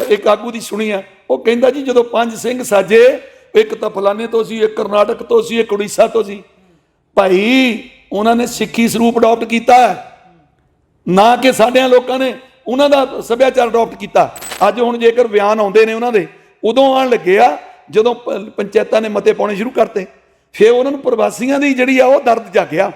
ਇੱਕ ਆਗੂ ਦੀ ਸੁਣੀ ਆ। ਉਹ ਕਹਿੰਦਾ ਜੀ, ਜਦੋਂ ਪੰਜ ਸਿੰਘ ਸਾਜੇ, ਇੱਕ ਤਾਂ ਫਲਾਣੇ ਤੋਂ ਸੀ, ਇੱਕ ਕਰਨਾਟਕ ਤੋਂ ਸੀ, ਇੱਕ ਉੜੀਸਾ ਤੋਂ ਸੀ। ਭਾਈ, ਉਹਨਾਂ ਨੇ ਸਿੱਖੀ ਸਰੂਪ ਅਡਾਪਟ ਕੀਤਾ ਨਾ ਕਿ ਸਾਡਿਆਂ ਲੋਕਾਂ ਨੇ ਉਹਨਾਂ ਦਾ ਸੱਭਿਆਚਾਰ ਅਡਾਪਟ ਕੀਤਾ। ਅੱਜ ਹੁਣ ਜੇਕਰ ਬਿਆਨ ਆਉਂਦੇ ਨੇ ਉਹਨਾਂ ਦੇ, ਉਦੋਂ ਆਣ ਲੱਗੇ ਆ, ਜਦੋਂ ਪੰਚਾਇਤਾਂ ਨੇ ਮਤੇ ਪਾਉਣੇ ਸ਼ੁਰੂ ਕਰਤੇ। ਫਿਰ ਉਹਨਾਂ ਨੂੰ ਪ੍ਰਵਾਸੀਆਂ ਦੀ ਜਿਹੜੀ ਆ, ਉਹ ਦਰਦ ਜਾਗਿਆ।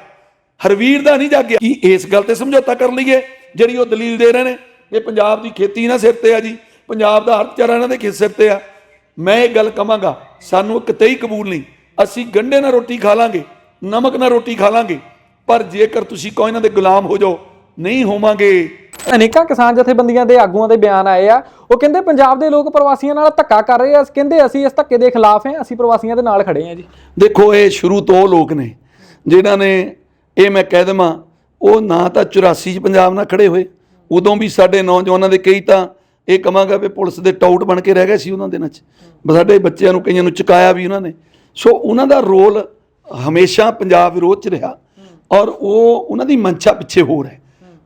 ਹਰਵੀਰ ਦਾ ਨਹੀਂ ਜਾਗਿਆ। ਕੀ ਇਸ ਗੱਲ ਤੇ ਸਮਝੌਤਾ ਕਰ ਲਈਏ? ਜਿਹੜੀ ਉਹ ਦਲੀਲ ਦੇ ਰਹੇ ਨੇ, ਇਹ ਪੰਜਾਬ ਦੀ ਖੇਤੀ ਨਾ ਸਿਰ ਤੇ ਆ ਜੀ। ਪੰਜਾਬ ਦਾ ਅਰਥਚਾਰਾ ਇਹਨਾਂ ਦੇ ਖੇ ਸਿਰ ਤੇ ਆ। ਮੈਂ ਇਹ ਗੱਲ ਕਵਾਂਗਾ ਸਾਨੂੰ ਕਿਤੇ ਕਬੂਲ ਨਹੀਂ। ਅਸੀਂ ਗੰਢੇ ਨਾਲ ਰੋਟੀ ਖਾ ਲਾਂਗੇ ਨਮਕ ਨਾਲ ਰੋਟੀ ਖਾ ਲਾਂਗੇ ਪਰ ਜੇਕਰ ਤੁਸੀਂ ਕੋਈ ਇਹਨਾਂ ਦੇ ਗੁਲਾਮ ਹੋ ਜਾਓ ਨਹੀਂ ਹੋਵਾਂਗੇ। ਅਨੇਕਾਂ ਕਿਸਾਨ ਜਥੇਬੰਦੀਆਂ ਦੇ ਆਗੂਆਂ ਦੇ ਬਿਆਨ ਆਏ ਆ। ਉਹ ਕਹਿੰਦੇ ਪੰਜਾਬ ਦੇ ਲੋਕ ਪ੍ਰਵਾਸੀਆਂ ਨਾਲ ਧੱਕਾ ਕਰ ਰਹੇ ਆ। ਕਹਿੰਦੇ ਅਸੀਂ ਇਸ ਧੱਕੇ ਦੇ ਖਿਲਾਫ ਹਾਂ ਅਸੀਂ ਪ੍ਰਵਾਸੀਆਂ ਦੇ ਨਾਲ ਖੜੇ ਆ ਜੀ। ਦੇਖੋ ਇਹ ਸ਼ੁਰੂ ਤੋਂ ਲੋਕ ਨੇ ਜਿਨ੍ਹਾਂ ਨੇ ਇਹ ਮੈਂ ਕਹਿ ਦੇਵਾਂ ਉਹ ਨਾ ਤਾਂ 84 ਚ ਪੰਜਾਬ ਨਾਲ ਖੜੇ ਹੋਏ ਉਦੋਂ ਵੀ ਸਾਡੇ ਨੌਜਵਾਨਾਂ ਦੇ ਕਈ ਤਾਂ ਇਹ ਕਵਾਂਗਾ ਵੀ ਪੁਲਿਸ ਦੇ ਟਾਊਟ ਬਣ ਕੇ ਰਹਿ ਗਏ ਸੀ ਉਹਨਾਂ ਦਿਨਾਂ 'ਚ। ਸਾਡੇ ਬੱਚਿਆਂ ਨੂੰ, ਕਈਆਂ ਨੂੰ ਚੁਕਾਇਆ ਵੀ ਉਹਨਾਂ ਨੇ। ਸੋ ਉਹਨਾਂ ਦਾ ਰੋਲ ਹਮੇਸ਼ਾ ਪੰਜਾਬ ਵਿਰੋਧ 'ਚ ਰਿਹਾ ਔਰ ਉਹ ਉਹਨਾਂ ਦੀ ਮਨਸ਼ਾ ਪਿੱਛੇ ਹੋਰ ਹੈ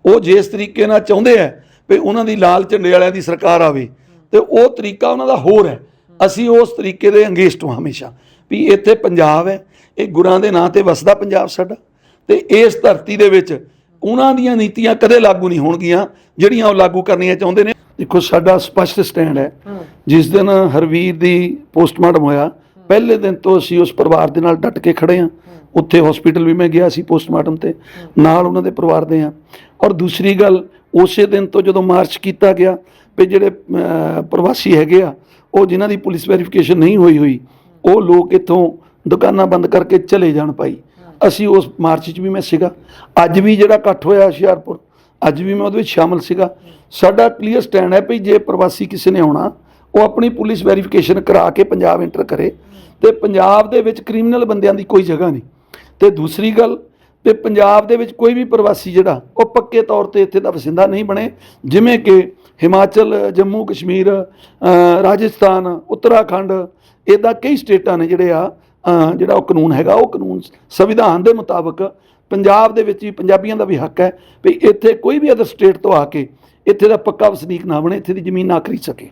ਉਹ ਜਿਸ ਤਰੀਕੇ ਨਾਲ ਚਾਹੁੰਦੇ ਆ ਵੀ ਉਹਨਾਂ ਦੀ ਲਾਲ ਝੰਡੇ ਵਾਲਿਆਂ ਦੀ ਸਰਕਾਰ ਆਵੇ ਤੇ ਉਹ ਤਰੀਕਾ ਉਹਨਾਂ ਦਾ ਹੋਰ ਹੈ। ਅਸੀਂ ਉਸ ਤਰੀਕੇ ਦੇ ਅੰਗੇਸਟ ਹਾਂ ਹਮੇਸ਼ਾ ਵੀ ਇੱਥੇ ਪੰਜਾਬ ਹੈ, ਇਹ ਗੁਰਾਂ ਦੇ ਨਾਂ ਤੇ ਵਸਦਾ ਪੰਜਾਬ ਸਾਡਾ ਤੇ ਇਸ ਧਰਤੀ ਦੇ ਵਿੱਚ ਉਹਨਾਂ ਦੀਆਂ ਨੀਤੀਆਂ ਕਦੇ ਲਾਗੂ ਨਹੀਂ ਹੋਣਗੀਆਂ, ਜਿਹੜੀਆਂ ਉਹ ਲਾਗੂ ਕਰਨੀਆਂ ਚਾਹੁੰਦੇ ਨੇ। ਦੇਖੋ ਸਾਡਾ ਸਪਸ਼ਟ ਸਟੈਂਡ ਹੈ। ਜਿਸ ਦਿਨ ਹਰਵੀਰ ਦੀ ਪੋਸਟਮਾਰਟਮ ਹੋਇਆ ਪਹਿਲੇ ਦਿਨ ਤੋਂ ਅਸੀਂ ਉਸ ਪਰਿਵਾਰ ਦੇ ਨਾਲ ਡਟ ਕੇ ਖੜੇ ਹਾਂ। ਉੱਥੇ ਹਸਪੀਟਲ ਵੀ ਮੈਂ ਗਿਆ ਸੀ ਪੋਸਟਮਾਰਟਮ ਤੇ। ਨਾਲ ਉਹਨਾਂ ਦੇ ਪਰਿਵਾਰ ਦੇ ਆ ਔਰ ਦੂਸਰੀ ਗੱਲ ਉਸੇ ਦਿਨ ਤੋਂ ਜਦੋਂ ਮਾਰਚ ਕੀਤਾ ਗਿਆ ਵੀ ਜਿਹੜੇ ਪ੍ਰਵਾਸੀ ਹੈਗੇ ਆ ਉਹ ਜਿਨ੍ਹਾਂ ਦੀ ਪੁਲਿਸ ਵੈਰੀਫਿਕੇਸ਼ਨ ਨਹੀਂ ਹੋਈ ਹੋਈ ਉਹ ਲੋਕ ਇੱਥੋਂ ਦੁਕਾਨਾਂ ਬੰਦ ਕਰਕੇ ਚਲੇ ਜਾਣ ਭਾਈ। ਅਸੀਂ ਉਸ ਮਾਰਚ 'ਚ ਵੀ ਮੈਂ ਸੀਗਾ। ਅੱਜ ਵੀ ਜਿਹੜਾ ਇਕੱਠ ਹੋਇਆ ਹੁਸ਼ਿਆਰਪੁਰ ਅੱਜ ਵੀ ਮੈਂ ਉਹਦੇ ਵਿੱਚ ਸ਼ਾਮਲ ਸੀਗਾ। ਸਾਡਾ ਕਲੀਅਰ ਸਟੈਂਡ ਹੈ ਵੀ ਜੇ ਪ੍ਰਵਾਸੀ ਕਿਸੇ ਨੇ ਆਉਣਾ, ਉਹ ਆਪਣੀ ਪੁਲਿਸ ਵੈਰੀਫਿਕੇਸ਼ਨ ਕਰਾ ਕੇ ਪੰਜਾਬ ਐਂਟਰ ਕਰੇ। ਤੇ ਪੰਜਾਬ ਦੇ ਵਿੱਚ ਕ੍ਰਿਮੀਨਲ ਬੰਦਿਆਂ ਦੀ ਕੋਈ ਜਗ੍ਹਾ ਨਹੀਂ। ਤੇ ਦੂਸਰੀ ਗੱਲ, ਤੇ ਪੰਜਾਬ ਦੇ ਵਿੱਚ ਕੋਈ ਵੀ ਪ੍ਰਵਾਸੀ ਜਿਹੜਾ, ਉਹ ਪੱਕੇ ਤੌਰ ਤੇ ਇੱਥੇ ਦਾ ਵਸਿੰਦਾ ਨਹੀਂ ਬਣੇ। ਜਿਵੇਂ ਕਿ ਹਿਮਾਚਲ, ਜੰਮੂ, ਕਸ਼ਮੀਰ ਰਾਜਸਥਾਨ, ਉੱਤਰਾਖੰਡ ਇਦਾਂ ਕਈ ਸਟੇਟਾਂ ਨੇ ਜਿਹੜੇ ਆ ਜਿਹੜਾ ਉਹ ਕਾਨੂੰਨ ਹੈਗਾ, ਉਹ ਕਾਨੂੰਨ ਸੰਵਿਧਾਨ ਦੇ ਮੁਤਾਬਕ ਪੰਜਾਬ ਦੇ ਵਿੱਚ ਵੀ, ਪੰਜਾਬੀਆਂ ਦਾ ਵੀ ਹੱਕ ਹੈ ਵੀ ਇੱਥੇ ਕੋਈ ਵੀ ਅਦਰ ਸਟੇਟ ਤੋਂ ਆ ਕੇ ਇੱਥੇ ਦਾ ਪੱਕਾ ਵਸਨੀਕ ਨਾ ਬਣੇ, ਇੱਥੇ ਦੀ ਜ਼ਮੀਨ ਨਾ ਖਰੀਦ ਸਕੇ।